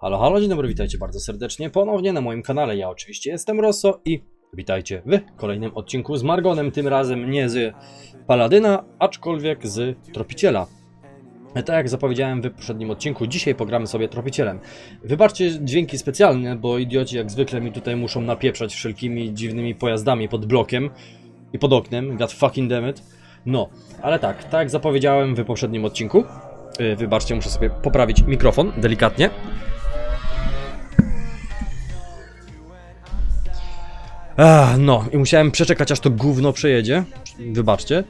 Halo, halo, dzień dobry, witajcie bardzo serdecznie ponownie na moim kanale. Ja oczywiście jestem Rosso i witajcie w kolejnym odcinku z Margonem, tym razem nie z Paladyna, aczkolwiek z Tropiciela. Tak jak zapowiedziałem w poprzednim odcinku, dzisiaj pogramy sobie Tropicielem. Wybaczcie dźwięki specjalne, bo idioci jak zwykle mi tutaj muszą napieprzać wszelkimi dziwnymi pojazdami pod blokiem i pod oknem, god fucking damn it. No, ale tak, tak jak zapowiedziałem w poprzednim odcinku, yy, wybaczcie, muszę sobie poprawić mikrofon delikatnie. Ach, no, i musiałem przeczekać, aż to gówno przejedzie. Wybaczcie.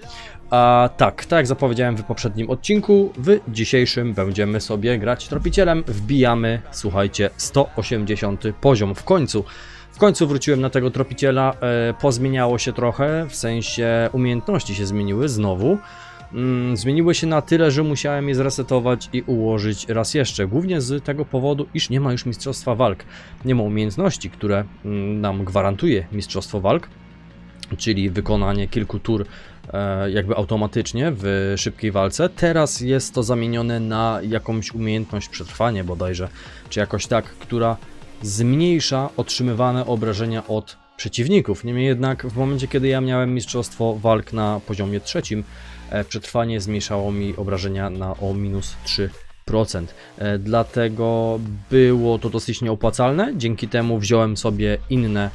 A tak, tak jak zapowiedziałem w poprzednim odcinku, w dzisiejszym będziemy sobie grać tropicielem. Wbijamy, słuchajcie, 180 poziom w końcu. W końcu wróciłem na tego tropiciela, e, pozmieniało się trochę, w sensie umiejętności się zmieniły znowu. Mm, zmieniły się na tyle, że musiałem je zresetować i ułożyć raz jeszcze. Głównie z tego powodu, iż nie ma już mistrzostwa walk. Nie ma umiejętności, które mm, nam gwarantuje mistrzostwo walk, czyli wykonanie kilku tur e, jakby automatycznie w szybkiej walce. Teraz jest to zamienione na jakąś umiejętność przetrwanie bodajże, czy jakoś tak, która zmniejsza otrzymywane obrażenia od przeciwników. Niemniej jednak w momencie, kiedy ja miałem mistrzostwo walk na poziomie trzecim, e, przetrwanie zmniejszało mi obrażenia na o minus 3%. E, Dlatego było to dosyć nieopłacalne. Dzięki temu wziąłem sobie inne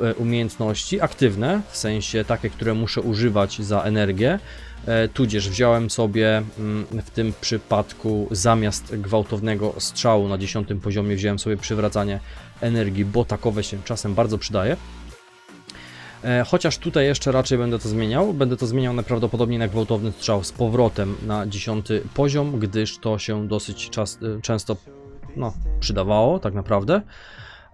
e, umiejętności aktywne, w sensie takie, które muszę używać za energię. Tudzież wziąłem sobie mm, w tym przypadku zamiast gwałtownego strzału na 10 poziomie wziąłem sobie przywracanie energii, bo takowe się czasem bardzo przydaje. E, Chociaż tutaj jeszcze raczej będę to zmieniał. Będę to zmieniał najprawdopodobniej na gwałtowny strzał z powrotem na 10 poziom, gdyż to się dosyć czas, e, często no, przydawało, tak naprawdę.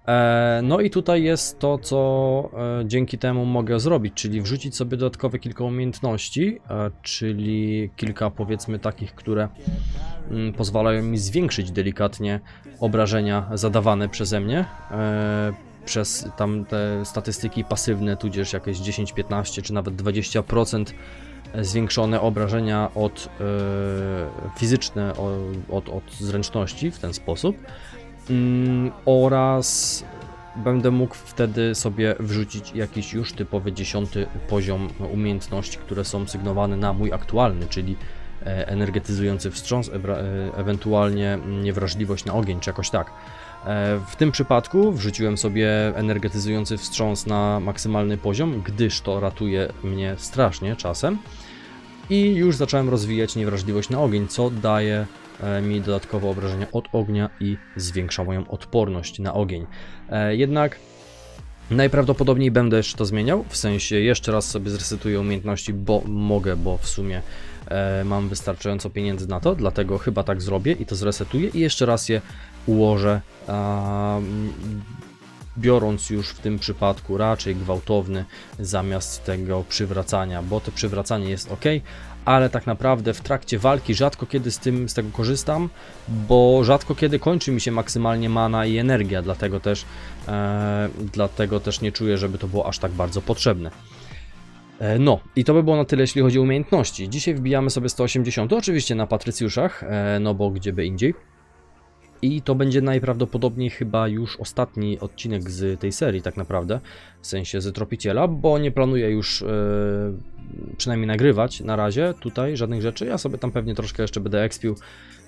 E, No i tutaj jest to, co dzięki temu mogę zrobić, czyli wrzucić sobie dodatkowe kilka umiejętności, czyli kilka powiedzmy takich, które mm, pozwalają mi zwiększyć delikatnie obrażenia zadawane przeze mnie. Przez tam te statystyki pasywne, tudzież jakieś 10, 15 czy nawet 20% zwiększone obrażenia od e, fizyczne od, od zręczności w ten sposób. Mm, oraz będę mógł wtedy sobie wrzucić jakiś już typowy dziesiąty poziom umiejętności, które są sygnowane na mój aktualny, czyli e, energetyzujący wstrząs, e, ewentualnie niewrażliwość na ogień, czy jakoś tak. E, W tym przypadku wrzuciłem sobie energetyzujący wstrząs na maksymalny poziom, gdyż to ratuje mnie strasznie czasem. I już zacząłem rozwijać niewrażliwość na ogień, co daje e, mi dodatkowe obrażenia od ognia i zwiększa moją odporność na ogień. E, Jednak najprawdopodobniej będę jeszcze to zmieniał, w sensie jeszcze raz sobie zresetuję umiejętności, bo mogę, bo w sumie e, mam wystarczająco pieniędzy na to, dlatego chyba tak zrobię i to zresetuję i jeszcze raz je ułożę, a, biorąc już w tym przypadku raczej gwałtowny zamiast tego przywracania, bo to przywracanie jest ok, ale tak naprawdę w trakcie walki rzadko kiedy z tym z tego korzystam, bo rzadko kiedy kończy mi się maksymalnie mana i energia, dlatego też, e, dlatego też nie czuję, żeby to było aż tak bardzo potrzebne. E, No, i to by było na tyle, jeśli chodzi o umiejętności. Dzisiaj wbijamy sobie 180, oczywiście na Patrycjuszach, e, no bo gdzie by indziej. I to będzie najprawdopodobniej chyba już ostatni odcinek z tej serii, tak naprawdę, w sensie z Tropiciela, bo nie planuję już e, przynajmniej nagrywać na razie tutaj żadnych rzeczy. Ja sobie tam pewnie troszkę jeszcze będę expił,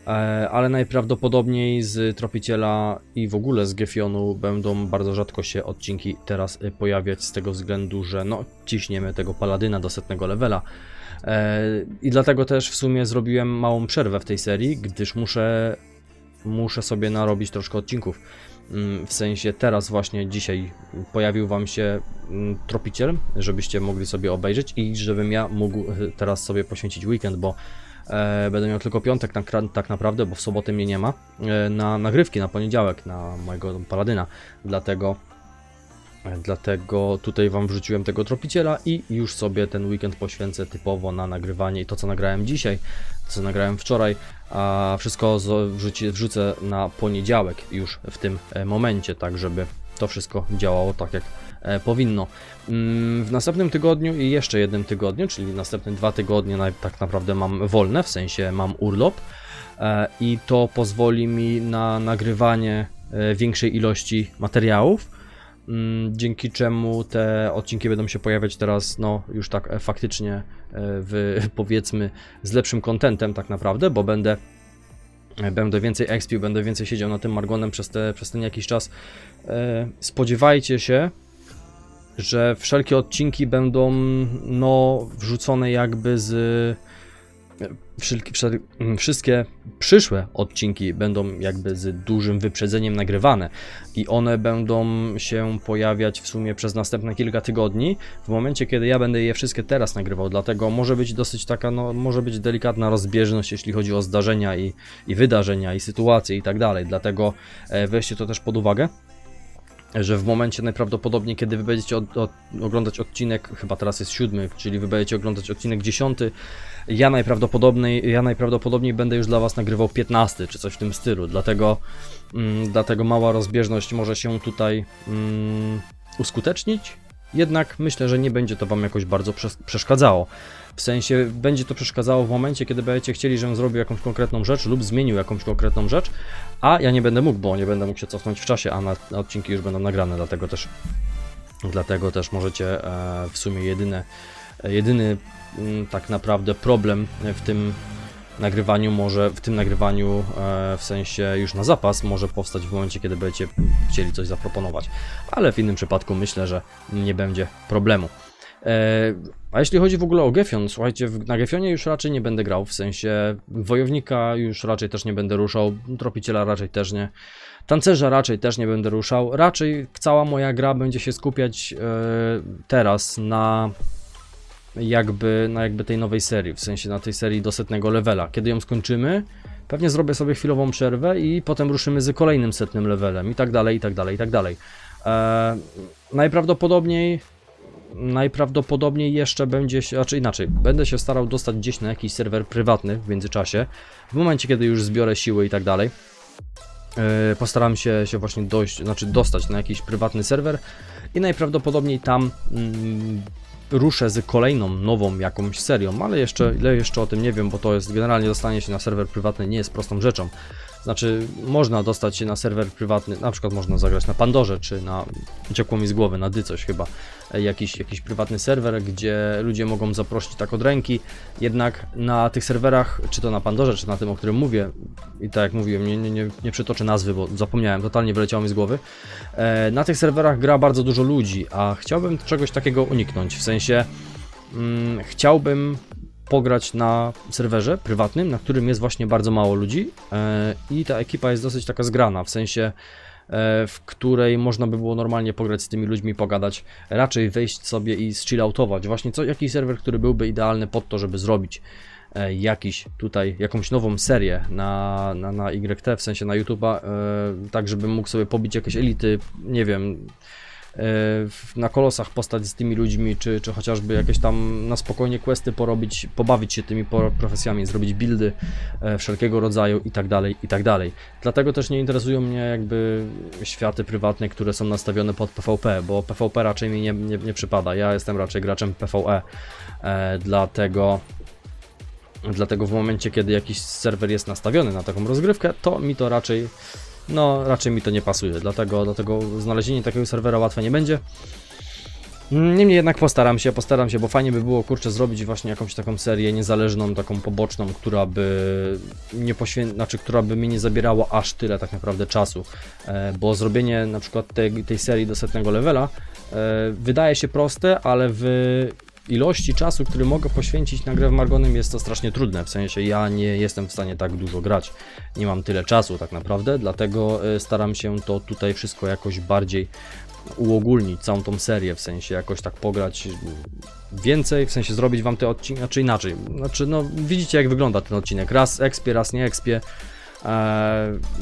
e, ale najprawdopodobniej z Tropiciela i w ogóle z Gefionu będą bardzo rzadko się odcinki teraz e, pojawiać, z tego względu, że no, ciśniemy tego paladyna do setnego levela. I dlatego też w sumie zrobiłem małą przerwę w tej serii, gdyż muszę muszę sobie narobić troszkę odcinków. Mm, W sensie teraz właśnie dzisiaj pojawił Wam się mm, tropiciel, żebyście mogli sobie obejrzeć i żebym ja mógł e, teraz sobie poświęcić weekend, bo e, będę miał tylko piątek tak, tak naprawdę, bo w sobotę mnie nie ma, e, na nagrywki na poniedziałek na mojego paladyna. Dlatego e, Dlatego tutaj Wam wrzuciłem tego tropiciela i już sobie ten weekend poświęcę typowo na nagrywanie i to co nagrałem dzisiaj, co nagrałem wczoraj, a wszystko wrzucę na poniedziałek już w tym e, momencie, tak żeby to wszystko działało tak jak e, powinno. Mm, W następnym tygodniu i jeszcze jednym tygodniu, czyli następne dwa tygodnie tak naprawdę mam wolne, w sensie mam urlop. e, i to pozwoli mi na nagrywanie większej ilości materiałów, dzięki czemu te odcinki będą się pojawiać teraz, no już tak e, faktycznie e, w powiedzmy z lepszym kontentem tak naprawdę, bo będę e, będę więcej expił, będę więcej siedział na tym Margonem przez, te, przez ten jakiś czas. Spodziewajcie się, że wszelkie odcinki będą no wrzucone jakby z wszystkie przyszłe odcinki będą jakby z dużym wyprzedzeniem nagrywane i one będą się pojawiać w sumie przez następne kilka tygodni w momencie kiedy ja będę je wszystkie teraz nagrywał. Dlatego może być dosyć taka no może być delikatna rozbieżność jeśli chodzi o zdarzenia i, i wydarzenia i sytuacje i tak dalej. Dlatego e, weźcie to też pod uwagę że w momencie najprawdopodobniej, kiedy wy będziecie od, od, oglądać odcinek, chyba teraz jest siódmy, czyli wy będziecie oglądać odcinek dziesiąty, ja najprawdopodobniej, ja najprawdopodobniej będę już dla was nagrywał 15 czy coś w tym stylu, dlatego, mm, dlatego mała rozbieżność może się tutaj mm, uskutecznić, jednak myślę, że nie będzie to wam jakoś bardzo przes- przeszkadzało. W sensie będzie to przeszkadzało w momencie, kiedy będziecie chcieli, żebym zrobił jakąś konkretną rzecz lub zmienił jakąś konkretną rzecz, a ja nie będę mógł, bo nie będę mógł się cofnąć w czasie, a na, na odcinki już będą nagrane, dlatego też dlatego też możecie e, w sumie jedyne, jedyny mm, tak naprawdę problem w tym nagrywaniu może, w tym nagrywaniu e, w sensie już na zapas może powstać w momencie, kiedy będziecie chcieli coś zaproponować, ale w innym przypadku myślę, że nie będzie problemu. E, a jeśli chodzi w ogóle o Gefion, słuchajcie, na Gefionie już raczej nie będę grał, w sensie wojownika już raczej też nie będę ruszał, tropiciela raczej też nie, tancerza raczej też nie będę ruszał, raczej cała moja gra będzie się skupiać e, teraz na jakby, na jakby tej nowej serii, w sensie na tej serii do setnego levela. Kiedy ją skończymy, pewnie zrobię sobie chwilową przerwę i potem ruszymy z kolejnym setnym levelem i tak dalej, i tak dalej, i tak dalej. E, najprawdopodobniej najprawdopodobniej jeszcze będzie się, znaczy inaczej, będę się starał dostać gdzieś na jakiś serwer prywatny w międzyczasie, w momencie kiedy już zbiorę siły i tak dalej. E, Postaram się, się właśnie dojść, znaczy dostać na jakiś prywatny serwer i najprawdopodobniej tam mm, ruszę z kolejną, nową jakąś serią, ale jeszcze, ile jeszcze o tym nie wiem, bo to jest generalnie dostanie się na serwer prywatny nie jest prostą rzeczą. Znaczy, można dostać się na serwer prywatny, na przykład można zagrać na Pandorze, czy na, ciekło mi z głowy, na Dycoś chyba, e, jakiś, jakiś prywatny serwer, gdzie ludzie mogą zaprosić tak od ręki, jednak na tych serwerach, czy to na Pandorze, czy na tym, o którym mówię, i tak jak mówiłem, nie, nie, nie, nie przytoczę nazwy, bo zapomniałem, totalnie wyleciało mi z głowy, e, na tych serwerach gra bardzo dużo ludzi, a chciałbym czegoś takiego uniknąć, w sensie mm, chciałbym pograć na serwerze prywatnym, na którym jest właśnie bardzo mało ludzi e, i ta ekipa jest dosyć taka zgrana, w sensie e, w której można by było normalnie pograć z tymi ludźmi, pogadać, raczej wejść sobie i chilloutować. Właśnie co, jakiś serwer, który byłby idealny pod to, żeby zrobić e, jakiś tutaj, jakąś nową serię na, na, na YT, w sensie na YouTube'a, tak żebym mógł sobie pobić jakieś elity, nie wiem, na kolosach postać z tymi ludźmi, czy, czy chociażby jakieś tam na spokojnie questy porobić, pobawić się tymi profesjami, zrobić buildy e, wszelkiego rodzaju i tak dalej, i tak dalej. Dlatego też nie interesują mnie jakby światy prywatne, które są nastawione pod PvP, bo PvP raczej mi nie, nie, nie przypada. Ja jestem raczej graczem PvE, e, dlatego Dlatego w momencie, kiedy jakiś serwer jest nastawiony na taką rozgrywkę, to mi to raczej, no raczej mi to nie pasuje. Dlatego, dlatego znalezienie takiego serwera łatwe nie będzie. Niemniej jednak postaram się, postaram się, bo fajnie by było, kurczę, zrobić właśnie jakąś taką serię niezależną, taką poboczną, która by nie poświę... znaczy, która by mi nie zabierała aż tyle tak naprawdę czasu, e, bo zrobienie na przykład tej, tej serii do setnego levela e, wydaje się proste, ale w ilości czasu, który mogę poświęcić na grę w Margonem jest to strasznie trudne, w sensie ja nie jestem w stanie tak dużo grać, nie mam tyle czasu tak naprawdę, dlatego e, staram się to tutaj wszystko jakoś bardziej uogólnić, całą tą serię, w sensie jakoś tak pograć więcej, w sensie zrobić wam te odcinki, znaczy inaczej, znaczy no widzicie jak wygląda ten odcinek, raz ekspie, raz nie ekspie,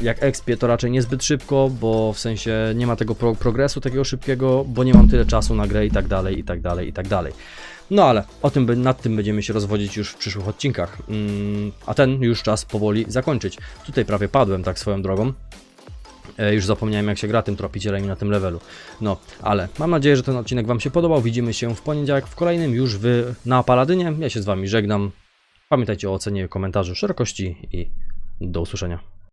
jak ekspie to raczej niezbyt szybko, bo w sensie nie ma tego pro progresu takiego szybkiego, bo nie mam tyle czasu na grę i tak dalej, i tak dalej, i tak dalej. No ale o tym, nad tym będziemy się rozwodzić już w przyszłych odcinkach. Mm, a ten już czas powoli zakończyć. Tutaj prawie padłem tak swoją drogą. E, już zapomniałem jak się gra tym tropicielem na tym levelu. No, ale mam nadzieję, że ten odcinek Wam się podobał. Widzimy się w poniedziałek w kolejnym już w, na Paladynie. Ja się z Wami żegnam. Pamiętajcie o ocenie komentarzu szerokości i Do usłyszenia.